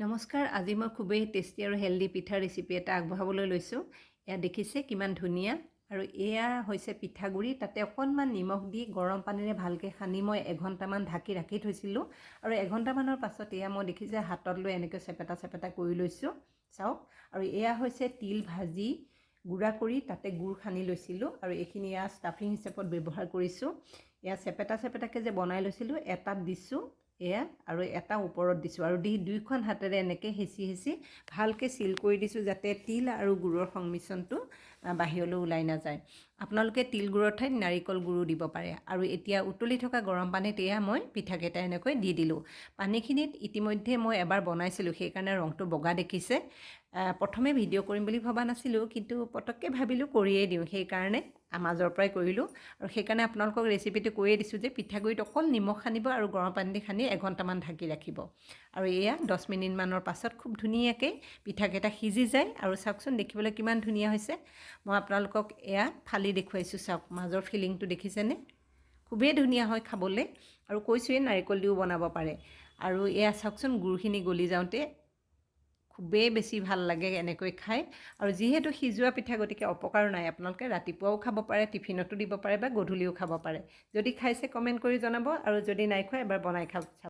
নমস্কাৰ আজি মই খুবেই টেষ্টি আৰু হেল্ডি পিঠাৰ ৰেচিপি এটা আগবঢ়াবলৈ লৈছোঁ। এয়া দেখিছে কিমান ধুনীয়া। আৰু এয়া হৈছে পিঠাগুড়ি তাতে অকণমান নিমখ দি গৰম পানীৰে ভালকৈ সানি মই এঘণ্টামান ঢাকি ৰাখি থৈছিলোঁ। আৰু এঘণ্টামানৰ পাছত এয়া মই দেখিছে হাতত লৈ এনেকৈ চেপেটা চেপেটা কৰি লৈছোঁ। চাওক আৰু এয়া হৈছে তিল ভাজি গুড়া কৰি তাতে গুড় সানি লৈছিলোঁ। আৰু এইখিনি এয়া ষ্টাফিং হিচাপত ব্যৱহাৰ কৰিছোঁ। এয়া চেপেটা চেপেটাকৈ যে বনাই লৈছিলোঁ এটাত দিছোঁ। এয়া আৰু এটা ওপৰত দিছোঁ আৰু দি দুইখন হাতেৰে এনেকৈ হেঁচি হেঁচি ভালকৈ চিল কৰি দিছোঁ যাতে তিল আৰু গুড়ৰ সংমিশ্ৰণটো বাহিৰলৈ ওলাই নাযায়। আপোনালোকে তিল গুড়ৰ ঠাইত নাৰিকল গুড়ো দিব পাৰে। আৰু এতিয়া উতলি থকা গৰম পানীত এয়া মই পিঠাকেইটা এনেকৈ দি দিলোঁ। পানীখিনিত ইতিমধ্যে মই এবাৰ বনাইছিলোঁ সেইকাৰণে ৰংটো বগা দেখিছে। প্ৰথমে ভিডিঅ' কৰিম বুলি ভবা নাছিলোঁ কিন্তু পটককৈ ভাবিলোঁ কৰিয়েই দিওঁ সেইকাৰণে মাজৰ পৰাই কৰিলোঁ। আৰু সেইকাৰণে আপোনালোকক ৰেচিপিটো কৈয়ে দিছোঁ যে পিঠাগুড়িত অকল নিমখ সানিব আৰু গৰম পানী দি সানি এঘণ্টামান ঢাকি ৰাখিব। আৰু এয়া দহ মিনিটমানৰ পাছত খুব ধুনীয়াকৈ পিঠাকেইটা সিজি যায়। আৰু চাওকচোন দেখিবলৈ কিমান ধুনীয়া হৈছে। মই আপোনালোকক এয়া ফালি দেখুৱাইছোঁ চাওক মাজৰ ফিলিংটো দেখিছেনে? খুবেই ধুনীয়া হয় খাবলৈ। আৰু কৈছোঁৱেই নাৰিকল দিও বনাব পাৰে। আৰু এয়া চাওকচোন গুড়খিনি গলি যাওঁতে খুবেই বেছি ভাল লাগে এনেকৈ খাই। আৰু যিহেতু সিজোৱা পিঠা গতিকে অপকাৰো নাই আপোনালোকে ৰাতিপুৱাও খাব পাৰে টিফিনতো দিব পাৰে বা গধূলিও খাব পাৰে। যদি খাইছে কমেণ্ট কৰি জনাব। আৰু যদি নাই খোৱা এবাৰ বনাই খাওক।